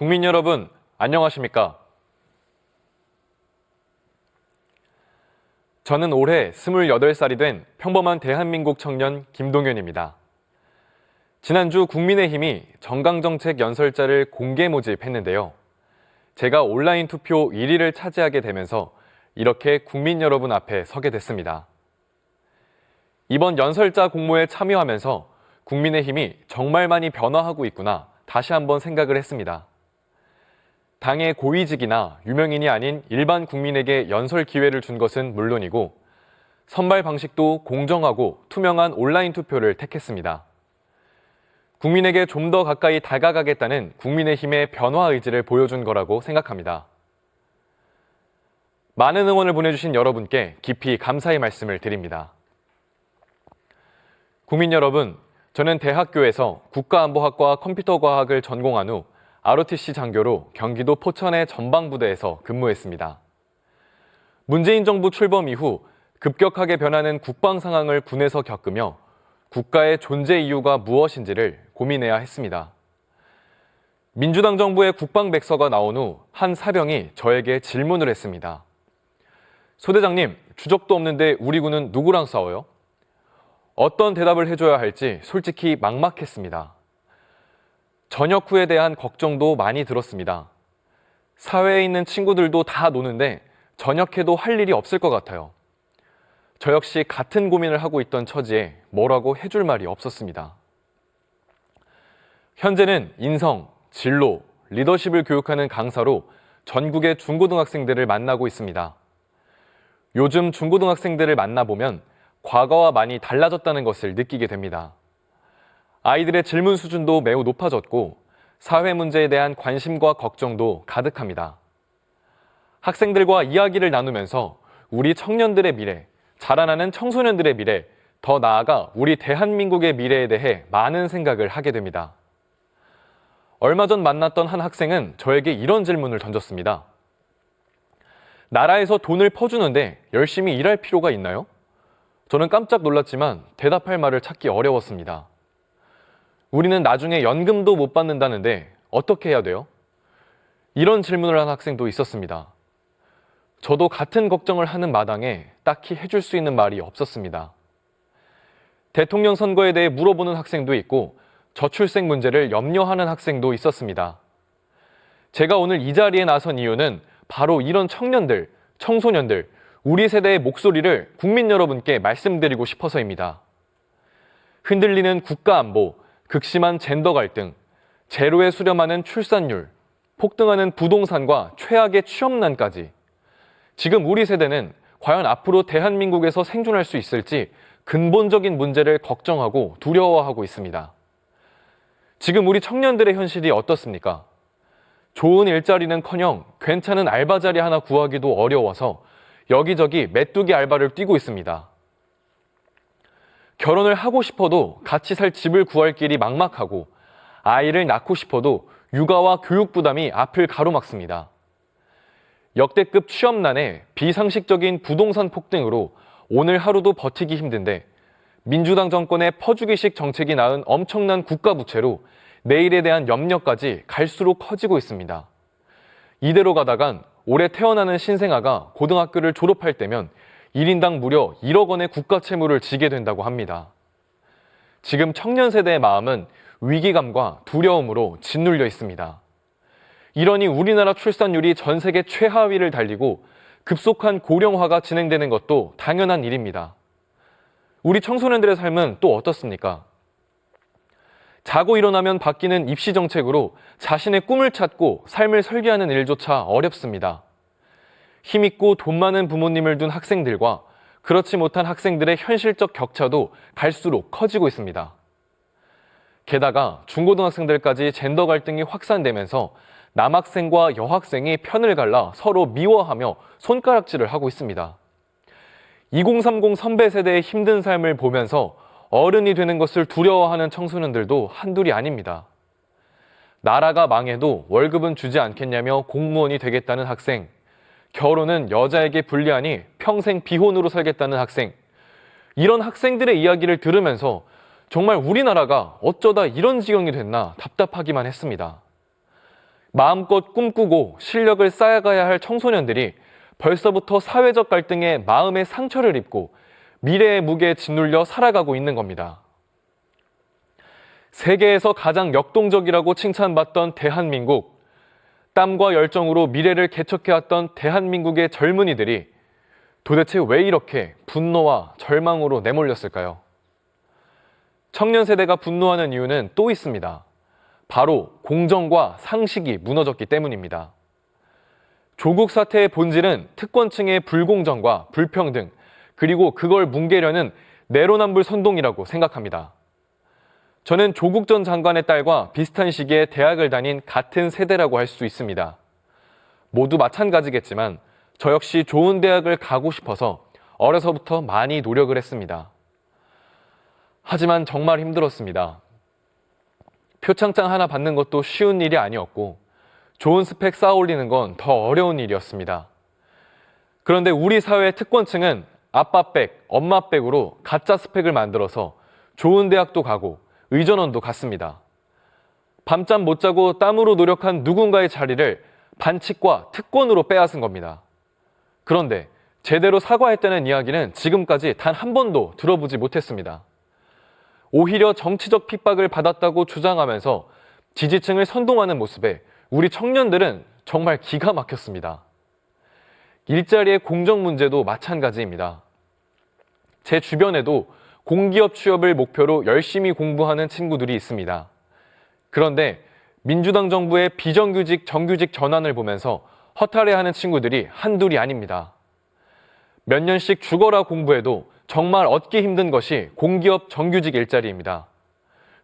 국민 여러분, 안녕하십니까? 저는 올해 28살이 된 평범한 대한민국 청년 김동현입니다. 지난주 국민의힘이 정강정책 연설자를 공개 모집했는데요. 제가 온라인 투표 1위를 차지하게 되면서 이렇게 국민 여러분 앞에 서게 됐습니다. 이번 연설자 공모에 참여하면서 국민의힘이 정말 많이 변화하고 있구나 다시 한번 생각을 했습니다. 당의 고위직이나 유명인이 아닌 일반 국민에게 연설 기회를 준 것은 물론이고 선발 방식도 공정하고 투명한 온라인 투표를 택했습니다. 국민에게 좀 더 가까이 다가가겠다는 국민의힘의 변화 의지를 보여준 거라고 생각합니다. 많은 응원을 보내주신 여러분께 깊이 감사의 말씀을 드립니다. 국민 여러분, 저는 대학교에서 국가안보학과 컴퓨터과학을 전공한 후 ROTC 장교로 경기도 포천의 전방부대에서 근무했습니다. 문재인 정부 출범 이후 급격하게 변하는 국방 상황을 군에서 겪으며 국가의 존재 이유가 무엇인지를 고민해야 했습니다. 민주당 정부의 국방 백서가 나온 후 한 사병이 저에게 질문을 했습니다. 소대장님, 주적도 없는데 우리 군은 누구랑 싸워요? 어떤 대답을 해줘야 할지 솔직히 막막했습니다. 전역 후에 대한 걱정도 많이 들었습니다. 사회에 있는 친구들도 다 노는데 전역해도 할 일이 없을 것 같아요. 저 역시 같은 고민을 하고 있던 처지에 뭐라고 해줄 말이 없었습니다. 현재는 인성, 진로, 리더십을 교육하는 강사로 전국의 중고등학생들을 만나고 있습니다. 요즘 중고등학생들을 만나보면 과거와 많이 달라졌다는 것을 느끼게 됩니다. 아이들의 질문 수준도 매우 높아졌고 사회 문제에 대한 관심과 걱정도 가득합니다. 학생들과 이야기를 나누면서 우리 청년들의 미래, 자라나는 청소년들의 미래, 더 나아가 우리 대한민국의 미래에 대해 많은 생각을 하게 됩니다. 얼마 전 만났던 한 학생은 저에게 이런 질문을 던졌습니다. 나라에서 돈을 퍼주는데 열심히 일할 필요가 있나요? 저는 깜짝 놀랐지만 대답할 말을 찾기 어려웠습니다. 우리는 나중에 연금도 못 받는다는데 어떻게 해야 돼요? 이런 질문을 한 학생도 있었습니다. 저도 같은 걱정을 하는 마당에 딱히 해줄 수 있는 말이 없었습니다. 대통령 선거에 대해 물어보는 학생도 있고 저출생 문제를 염려하는 학생도 있었습니다. 제가 오늘 이 자리에 나선 이유는 바로 이런 청년들, 청소년들, 우리 세대의 목소리를 국민 여러분께 말씀드리고 싶어서입니다. 흔들리는 국가 안보, 극심한 젠더 갈등, 제로에 수렴하는 출산율, 폭등하는 부동산과 최악의 취업난까지 지금 우리 세대는 과연 앞으로 대한민국에서 생존할 수 있을지 근본적인 문제를 걱정하고 두려워하고 있습니다. 지금 우리 청년들의 현실이 어떻습니까? 좋은 일자리는 커녕 괜찮은 알바 자리 하나 구하기도 어려워서 여기저기 메뚜기 알바를 뛰고 있습니다. 결혼을 하고 싶어도 같이 살 집을 구할 길이 막막하고 아이를 낳고 싶어도 육아와 교육 부담이 앞을 가로막습니다. 역대급 취업난에 비상식적인 부동산 폭등으로 오늘 하루도 버티기 힘든데 민주당 정권의 퍼주기식 정책이 낳은 엄청난 국가 부채로 내일에 대한 염려까지 갈수록 커지고 있습니다. 이대로 가다간 올해 태어나는 신생아가 고등학교를 졸업할 때면 1인당 무려 1억 원의 국가 채무를 지게 된다고 합니다. 지금 청년 세대의 마음은 위기감과 두려움으로 짓눌려 있습니다. 이러니 우리나라 출산율이 전 세계 최하위를 달리고 급속한 고령화가 진행되는 것도 당연한 일입니다. 우리 청소년들의 삶은 또 어떻습니까? 자고 일어나면 바뀌는 입시 정책으로 자신의 꿈을 찾고 삶을 설계하는 일조차 어렵습니다. 힘있고 돈 많은 부모님을 둔 학생들과 그렇지 못한 학생들의 현실적 격차도 갈수록 커지고 있습니다. 게다가 중고등학생들까지 젠더 갈등이 확산되면서 남학생과 여학생이 편을 갈라 서로 미워하며 손가락질을 하고 있습니다. 2030 선배 세대의 힘든 삶을 보면서 어른이 되는 것을 두려워하는 청소년들도 한둘이 아닙니다. 나라가 망해도 월급은 주지 않겠냐며 공무원이 되겠다는 학생, 결혼은 여자에게 불리하니 평생 비혼으로 살겠다는 학생, 이런 학생들의 이야기를 들으면서 정말 우리나라가 어쩌다 이런 지경이 됐나 답답하기만 했습니다. 마음껏 꿈꾸고 실력을 쌓아가야 할 청소년들이 벌써부터 사회적 갈등에 마음의 상처를 입고 미래의 무게에 짓눌려 살아가고 있는 겁니다. 세계에서 가장 역동적이라고 칭찬받던 대한민국, 땀과 열정으로 미래를 개척해왔던 대한민국의 젊은이들이 도대체 왜 이렇게 분노와 절망으로 내몰렸을까요? 청년 세대가 분노하는 이유는 또 있습니다. 바로 공정과 상식이 무너졌기 때문입니다. 조국 사태의 본질은 특권층의 불공정과 불평등, 그리고 그걸 뭉개려는 내로남불 선동이라고 생각합니다. 저는 조국 전 장관의 딸과 비슷한 시기에 대학을 다닌 같은 세대라고 할 수 있습니다. 모두 마찬가지겠지만 저 역시 좋은 대학을 가고 싶어서 어려서부터 많이 노력을 했습니다. 하지만 정말 힘들었습니다. 표창장 하나 받는 것도 쉬운 일이 아니었고 좋은 스펙 쌓아 올리는 건 더 어려운 일이었습니다. 그런데 우리 사회의 특권층은 아빠 백, 엄마 백으로 가짜 스펙을 만들어서 좋은 대학도 가고 의전원도 갔습니다. 밤잠 못 자고 땀으로 노력한 누군가의 자리를 반칙과 특권으로 빼앗은 겁니다. 그런데 제대로 사과했다는 이야기는 지금까지 단 한 번도 들어보지 못했습니다. 오히려 정치적 핍박을 받았다고 주장하면서 지지층을 선동하는 모습에 우리 청년들은 정말 기가 막혔습니다. 일자리의 공정 문제도 마찬가지입니다. 제 주변에도 공기업 취업을 목표로 열심히 공부하는 친구들이 있습니다. 그런데 민주당 정부의 비정규직 정규직 전환을 보면서 허탈해하는 친구들이 한둘이 아닙니다. 몇 년씩 죽어라 공부해도 정말 얻기 힘든 것이 공기업 정규직 일자리입니다.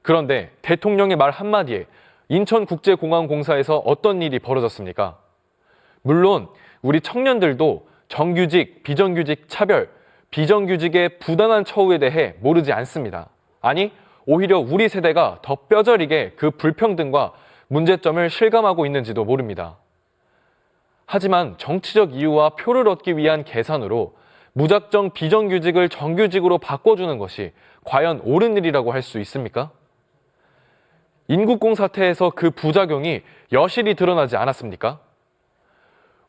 그런데 대통령의 말 한마디에 인천국제공항공사에서 어떤 일이 벌어졌습니까? 물론 우리 청년들도 정규직, 비정규직 차별, 비정규직의 부당한 처우에 대해 모르지 않습니다. 아니, 오히려 우리 세대가 더 뼈저리게 그 불평등과 문제점을 실감하고 있는지도 모릅니다. 하지만 정치적 이유와 표를 얻기 위한 계산으로 무작정 비정규직을 정규직으로 바꿔주는 것이 과연 옳은 일이라고 할 수 있습니까? 인국공 사태에서 그 부작용이 여실히 드러나지 않았습니까?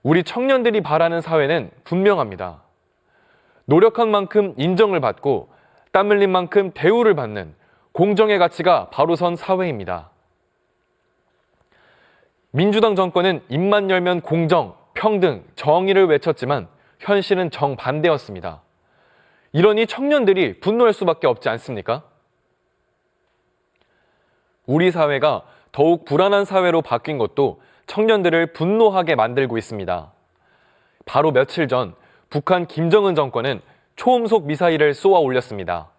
우리 청년들이 바라는 사회는 분명합니다. 노력한 만큼 인정을 받고 땀 흘린 만큼 대우를 받는 공정의 가치가 바로 선 사회입니다. 민주당 정권은 입만 열면 공정, 평등, 정의를 외쳤지만 현실은 정반대였습니다. 이러니 청년들이 분노할 수밖에 없지 않습니까? 우리 사회가 더욱 불안한 사회로 바뀐 것도 청년들을 분노하게 만들고 있습니다. 바로 며칠 전 북한 김정은 정권은 초음속 미사일을 쏘아 올렸습니다.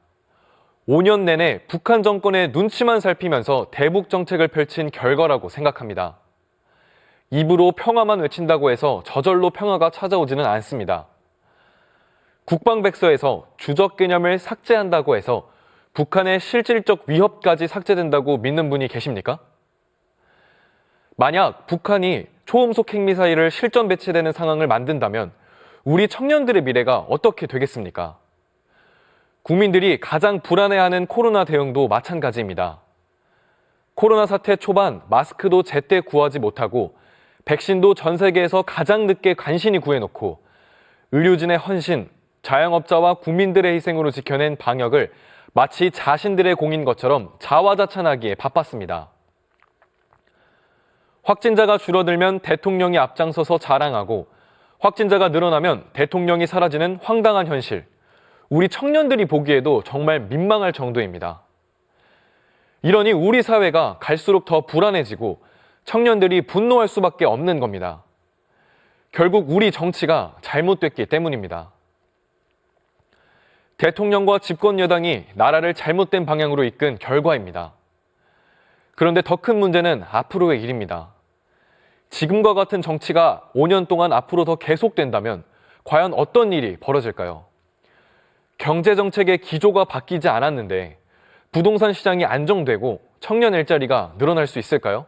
5년 내내 북한 정권의 눈치만 살피면서 대북 정책을 펼친 결과라고 생각합니다. 입으로 평화만 외친다고 해서 저절로 평화가 찾아오지는 않습니다. 국방백서에서 주적 개념을 삭제한다고 해서 북한의 실질적 위협까지 삭제된다고 믿는 분이 계십니까? 만약 북한이 초음속 핵미사일을 실전 배치되는 상황을 만든다면 우리 청년들의 미래가 어떻게 되겠습니까? 국민들이 가장 불안해하는 코로나 대응도 마찬가지입니다. 코로나 사태 초반 마스크도 제때 구하지 못하고 백신도 전 세계에서 가장 늦게 간신히 구해놓고 의료진의 헌신, 자영업자와 국민들의 희생으로 지켜낸 방역을 마치 자신들의 공인 것처럼 자화자찬하기에 바빴습니다. 확진자가 줄어들면 대통령이 앞장서서 자랑하고 확진자가 늘어나면 대통령이 사라지는 황당한 현실. 우리 청년들이 보기에도 정말 민망할 정도입니다. 이러니 우리 사회가 갈수록 더 불안해지고 청년들이 분노할 수밖에 없는 겁니다. 결국 우리 정치가 잘못됐기 때문입니다. 대통령과 집권 여당이 나라를 잘못된 방향으로 이끈 결과입니다. 그런데 더 큰 문제는 앞으로의 일입니다. 지금과 같은 정치가 5년 동안 앞으로 더 계속된다면 과연 어떤 일이 벌어질까요? 경제 정책의 기조가 바뀌지 않았는데 부동산 시장이 안정되고 청년 일자리가 늘어날 수 있을까요?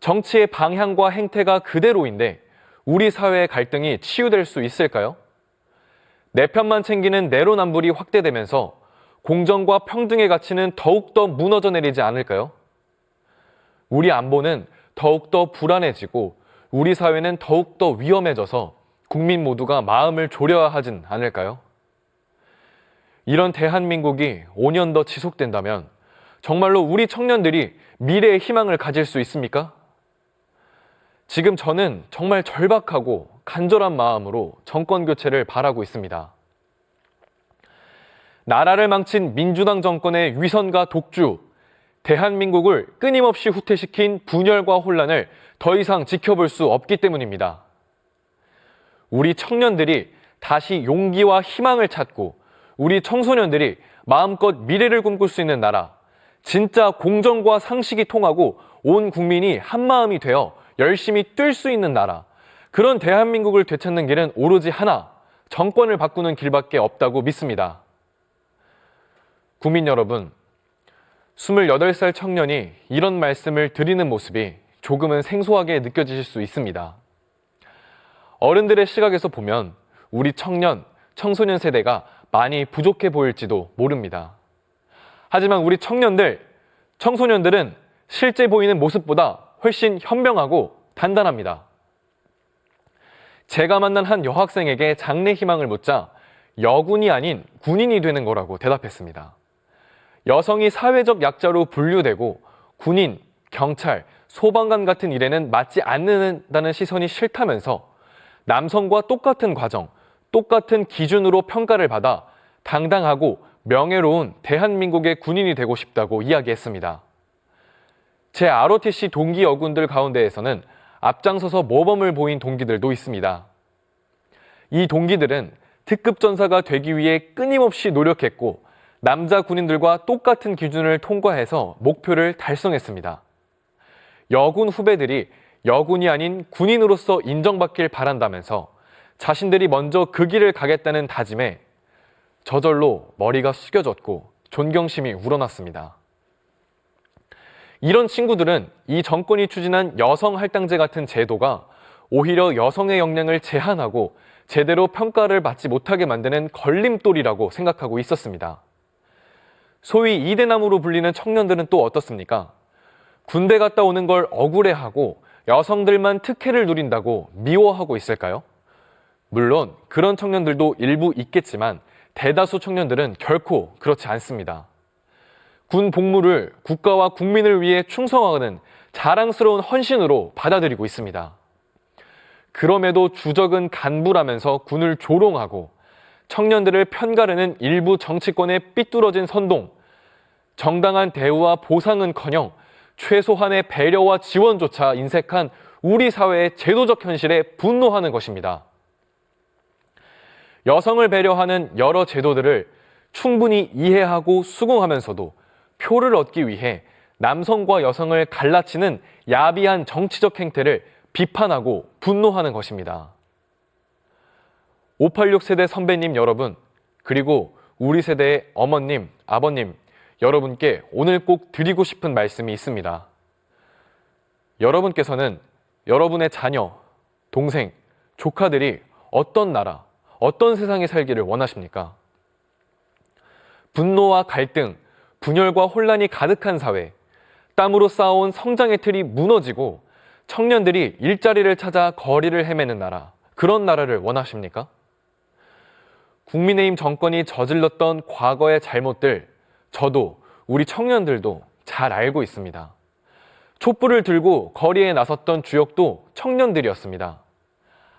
정치의 방향과 행태가 그대로인데 우리 사회의 갈등이 치유될 수 있을까요? 내 편만 챙기는 내로남불이 확대되면서 공정과 평등의 가치는 더욱더 무너져 내리지 않을까요? 우리 안보는 더욱더 불안해지고 우리 사회는 더욱더 위험해져서 국민 모두가 마음을 졸여야 하진 않을까요? 이런 대한민국이 5년 더 지속된다면 정말로 우리 청년들이 미래의 희망을 가질 수 있습니까? 지금 저는 정말 절박하고 간절한 마음으로 정권 교체를 바라고 있습니다. 나라를 망친 민주당 정권의 위선과 독주, 대한민국을 끊임없이 후퇴시킨 분열과 혼란을 더 이상 지켜볼 수 없기 때문입니다. 우리 청년들이 다시 용기와 희망을 찾고 우리 청소년들이 마음껏 미래를 꿈꿀 수 있는 나라, 진짜 공정과 상식이 통하고 온 국민이 한마음이 되어 열심히 뛸 수 있는 나라, 그런 대한민국을 되찾는 길은 오로지 하나, 정권을 바꾸는 길밖에 없다고 믿습니다. 국민 여러분, 28살 청년이 이런 말씀을 드리는 모습이 조금은 생소하게 느껴지실 수 있습니다. 어른들의 시각에서 보면 우리 청년, 청소년 세대가 많이 부족해 보일지도 모릅니다. 하지만 우리 청년들, 청소년들은 실제 보이는 모습보다 훨씬 현명하고 단단합니다. 제가 만난 한 여학생에게 장래 희망을 묻자 여군이 아닌 군인이 되는 거라고 대답했습니다. 여성이 사회적 약자로 분류되고 군인, 경찰, 소방관 같은 일에는 맞지 않는다는 시선이 싫다면서 남성과 똑같은 과정, 똑같은 기준으로 평가를 받아 당당하고 명예로운 대한민국의 군인이 되고 싶다고 이야기했습니다. 제 ROTC 동기 여군들 가운데에서는 앞장서서 모범을 보인 동기들도 있습니다. 이 동기들은 특급 전사가 되기 위해 끊임없이 노력했고 남자 군인들과 똑같은 기준을 통과해서 목표를 달성했습니다. 여군 후배들이 여군이 아닌 군인으로서 인정받길 바란다면서 자신들이 먼저 그 길을 가겠다는 다짐에 저절로 머리가 숙여졌고 존경심이 우러났습니다. 이런 친구들은 이 정권이 추진한 여성 할당제 같은 제도가 오히려 여성의 역량을 제한하고 제대로 평가를 받지 못하게 만드는 걸림돌이라고 생각하고 있었습니다. 소위 이대남으로 불리는 청년들은 또 어떻습니까? 군대 갔다 오는 걸 억울해하고 여성들만 특혜를 누린다고 미워하고 있을까요? 물론 그런 청년들도 일부 있겠지만 대다수 청년들은 결코 그렇지 않습니다. 군 복무를 국가와 국민을 위해 충성하는 자랑스러운 헌신으로 받아들이고 있습니다. 그럼에도 주적은 간부라면서 군을 조롱하고 청년들을 편가르는 일부 정치권의 삐뚤어진 선동, 정당한 대우와 보상은커녕 최소한의 배려와 지원조차 인색한 우리 사회의 제도적 현실에 분노하는 것입니다. 여성을 배려하는 여러 제도들을 충분히 이해하고 수긍하면서도 표를 얻기 위해 남성과 여성을 갈라치는 야비한 정치적 행태를 비판하고 분노하는 것입니다. 586 세대 선배님 여러분, 그리고 우리 세대의 어머님, 아버님, 여러분께 오늘 꼭 드리고 싶은 말씀이 있습니다. 여러분께서는 여러분의 자녀, 동생, 조카들이 어떤 나라, 어떤 세상에 살기를 원하십니까? 분노와 갈등, 분열과 혼란이 가득한 사회, 땀으로 쌓아온 성장의 틀이 무너지고 청년들이 일자리를 찾아 거리를 헤매는 나라, 그런 나라를 원하십니까? 국민의힘 정권이 저질렀던 과거의 잘못들, 저도 우리 청년들도 잘 알고 있습니다. 촛불을 들고 거리에 나섰던 주역도 청년들이었습니다.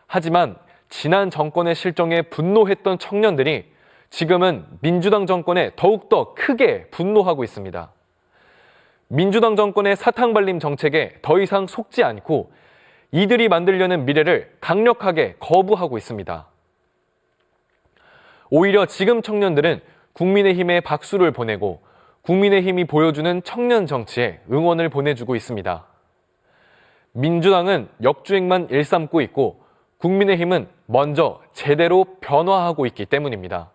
하지만 지난 정권의 실정에 분노했던 청년들이 지금은 민주당 정권에 더욱더 크게 분노하고 있습니다. 민주당 정권의 사탕발림 정책에 더 이상 속지 않고 이들이 만들려는 미래를 강력하게 거부하고 있습니다. 오히려 지금 청년들은 국민의힘에 박수를 보내고 국민의힘이 보여주는 청년 정치에 응원을 보내주고 있습니다. 민주당은 역주행만 일삼고 있고 국민의힘은 먼저 제대로 변화하고 있기 때문입니다.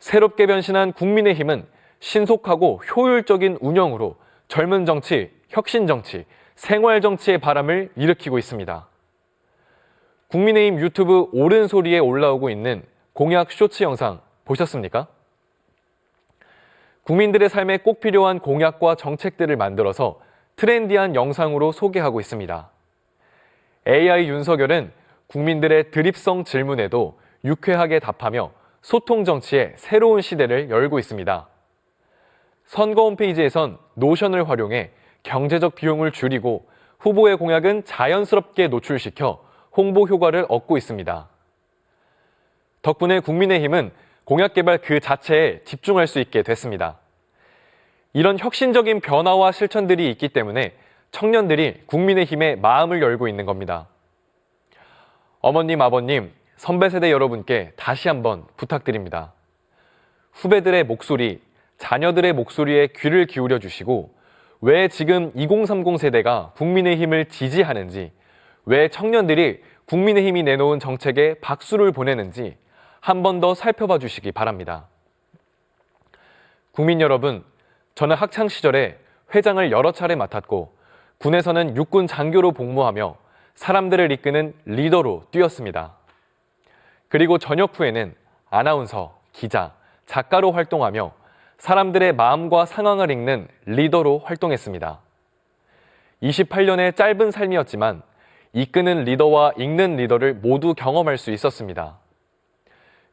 새롭게 변신한 국민의힘은 신속하고 효율적인 운영으로 젊은 정치, 혁신 정치, 생활 정치의 바람을 일으키고 있습니다. 국민의힘 유튜브 옳은 소리에 올라오고 있는 공약 쇼츠 영상 보셨습니까? 국민들의 삶에 꼭 필요한 공약과 정책들을 만들어서 트렌디한 영상으로 소개하고 있습니다. AI 윤석열은 국민들의 드립성 질문에도 유쾌하게 답하며 소통 정치의 새로운 시대를 열고 있습니다. 선거 홈페이지에선 노션을 활용해 경제적 비용을 줄이고 후보의 공약은 자연스럽게 노출시켜 홍보 효과를 얻고 있습니다. 덕분에 국민의힘은 공약 개발 그 자체에 집중할 수 있게 됐습니다. 이런 혁신적인 변화와 실천들이 있기 때문에 청년들이 국민의힘의 마음을 열고 있는 겁니다. 어머님, 아버님, 선배 세대 여러분께 다시 한번 부탁드립니다. 후배들의 목소리, 자녀들의 목소리에 귀를 기울여 주시고 왜 지금 2030 세대가 국민의힘을 지지하는지, 왜 청년들이 국민의힘이 내놓은 정책에 박수를 보내는지 한 번 더 살펴봐 주시기 바랍니다. 국민 여러분, 저는 학창 시절에 회장을 여러 차례 맡았고 군에서는 육군 장교로 복무하며 사람들을 이끄는 리더로 뛰었습니다. 그리고 전역 후에는 아나운서, 기자, 작가로 활동하며 사람들의 마음과 상황을 읽는 리더로 활동했습니다. 28년의 짧은 삶이었지만 이끄는 리더와 읽는 리더를 모두 경험할 수 있었습니다.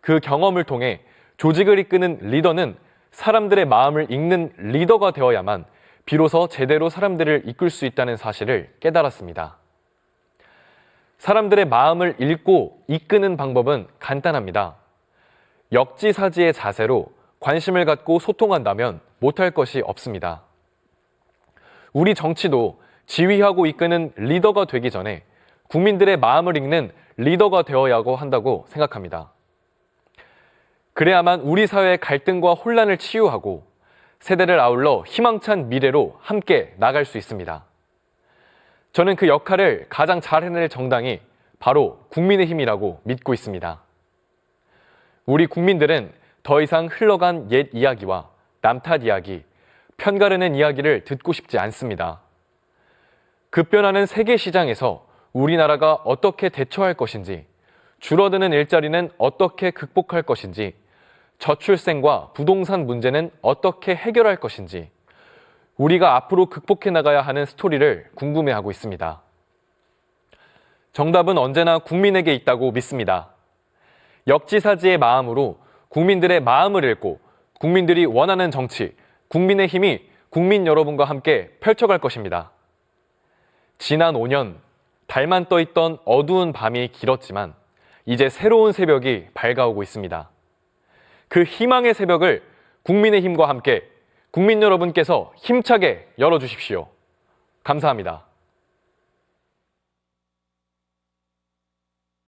그 경험을 통해 조직을 이끄는 리더는 사람들의 마음을 읽는 리더가 되어야만 비로소 제대로 사람들을 이끌 수 있다는 사실을 깨달았습니다. 사람들의 마음을 읽고 이끄는 방법은 간단합니다. 역지사지의 자세로 관심을 갖고 소통한다면 못할 것이 없습니다. 우리 정치도 지휘하고 이끄는 리더가 되기 전에 국민들의 마음을 읽는 리더가 되어야 한다고 생각합니다. 그래야만 우리 사회의 갈등과 혼란을 치유하고 세대를 아울러 희망찬 미래로 함께 나갈 수 있습니다. 저는 그 역할을 가장 잘 해낼 정당이 바로 국민의힘이라고 믿고 있습니다. 우리 국민들은 더 이상 흘러간 옛 이야기와 남탓 이야기, 편가르는 이야기를 듣고 싶지 않습니다. 급변하는 세계 시장에서 우리나라가 어떻게 대처할 것인지, 줄어드는 일자리는 어떻게 극복할 것인지, 저출생과 부동산 문제는 어떻게 해결할 것인지, 우리가 앞으로 극복해 나가야 하는 스토리를 궁금해하고 있습니다. 정답은 언제나 국민에게 있다고 믿습니다. 역지사지의 마음으로 국민들의 마음을 읽고 국민들이 원하는 정치, 국민의 힘이 국민 여러분과 함께 펼쳐갈 것입니다. 지난 5년 달만 떠 있던 어두운 밤이 길었지만 이제 새로운 새벽이 밝아오고 있습니다. 그 희망의 새벽을 국민의 힘과 함께 국민 여러분께서 힘차게 열어주십시오. 감사합니다.